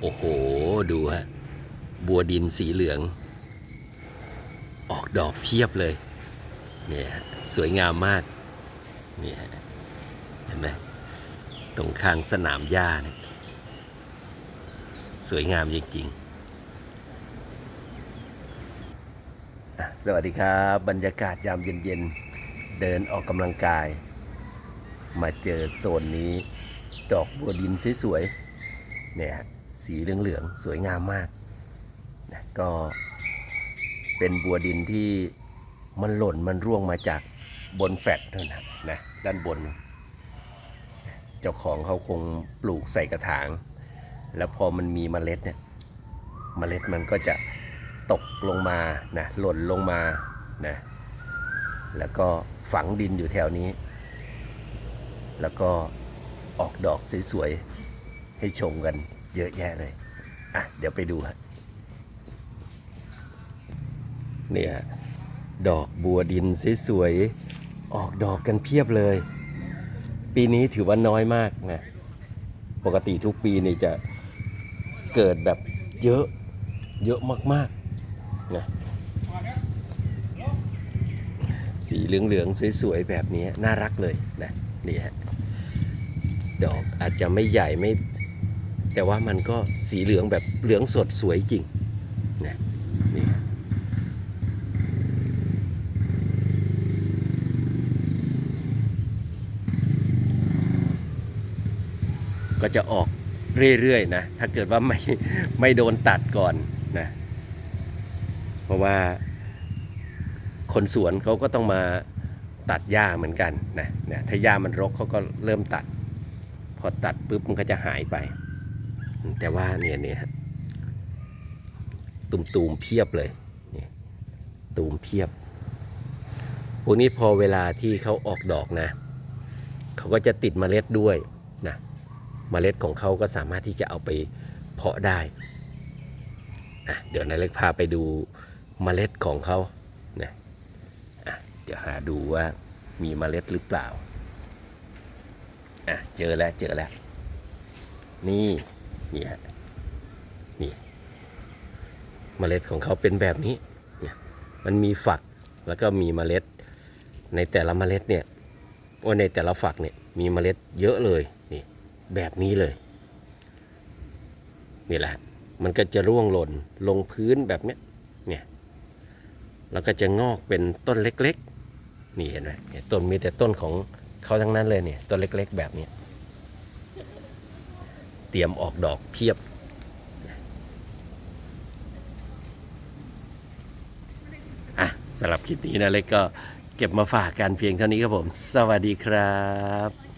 โอ้โห ดูฮะ บัวดินสีเหลือง ออกดอกเพียบเลย เนี่ยฮะสวยงามมาก เนี่ยฮะเห็นไหมตรงข้างสนามหญ้าเนี่ย สวยงามจริงๆสวัสดีครับ บรรยากาศยามเย็นๆ เดินออกกำลังกาย มาเจอโซนนี้ ดอกบัวดินสวยๆเนี่ยฮะ สีเหลืองๆ สวยงามมากนะก็เป็นบัวดินที่มันหล่นมันร่วงมาจากบนแฟลตนั่นนะนะด้านบน เจ้าของเขาคงปลูกใส่กระถาง แล้วพอมันมีเมล็ดเนี่ยเมล็ดมันก็จะตกลงมานะหล่นลงมานะแล้วก็ฝังดินอยู่แถวนี้ แล้วก็ออกดอกสวยๆให้ชมกัน เยอะแยะเลย อะ เดี๋ยวไปดูฮะเนี่ยดอกบัวดินสวยๆออกดอกกันเพียบเลย ปีนี้ถือว่าน้อยมากนะ ปกติทุกปีนี่จะเกิดแบบเยอะเยอะมากๆนะสีเหลืองๆสวยๆแบบนี้น่ารักเลยนะนี่ฮะดอกอาจจะไม่ใหญ่ไม่ แต่ว่ามันก็สีเหลืองแบบเหลืองสดสวยจริงนะนี่ก็จะออกเรื่อยๆนะ ถ้าเกิดว่าไม่ไม่โดนตัดก่อนนะ เพราะว่าคนสวนเขาก็ต้องมาตัดหญ้าเหมือนกันนะนะถ้าหญ้ามันรกเขาก็เริ่มตัด พอตัดปุ๊บมันก็จะหายไป แต่ว่าเนี่ยเนี่ยตุ่มตูมเพียบเลยนี่ตูมเพียบพวกนี้พอเวลาที่เขาออกดอกนะเขาก็จะติดเมล็ดด้วยนะเมล็ดของเขาก็สามารถที่จะเอาไปเพาะได้อะเดี๋ยวนายเล็กพาไปดูเมล็ดของเขานะอะเดี๋ยวหาดูว่ามีเมล็ดหรือเปล่าอะเจอแล้วเจอแล้วนี่ นี่ฮะนี่เมล็ดของเขาเป็นแบบนี้เนี่ยมันมีฝักแล้วก็มีเมล็ด ในแต่ละเมล็ดเนี่ยว่าในแต่ละฝักเนี่ยมีเมล็ดเยอะเลยนี่แบบนี้เลยนี่แหละ มันก็จะร่วงหล่นลงพื้นแบบเนี้ยเนี่ยแล้วก็จะงอกเป็นต้นเล็กๆนี่เห็นไหมต้นมีแต่ต้นของเขาทั้งนั้นเลยเนี่ยต้นเล็กๆ แบบนี้ เตรียมออกดอกเพียบ อะสำหรับคลิปนี้นะเล็กก็เก็บมาฝากกันเพียงเท่านี้ครับผม สวัสดีครับ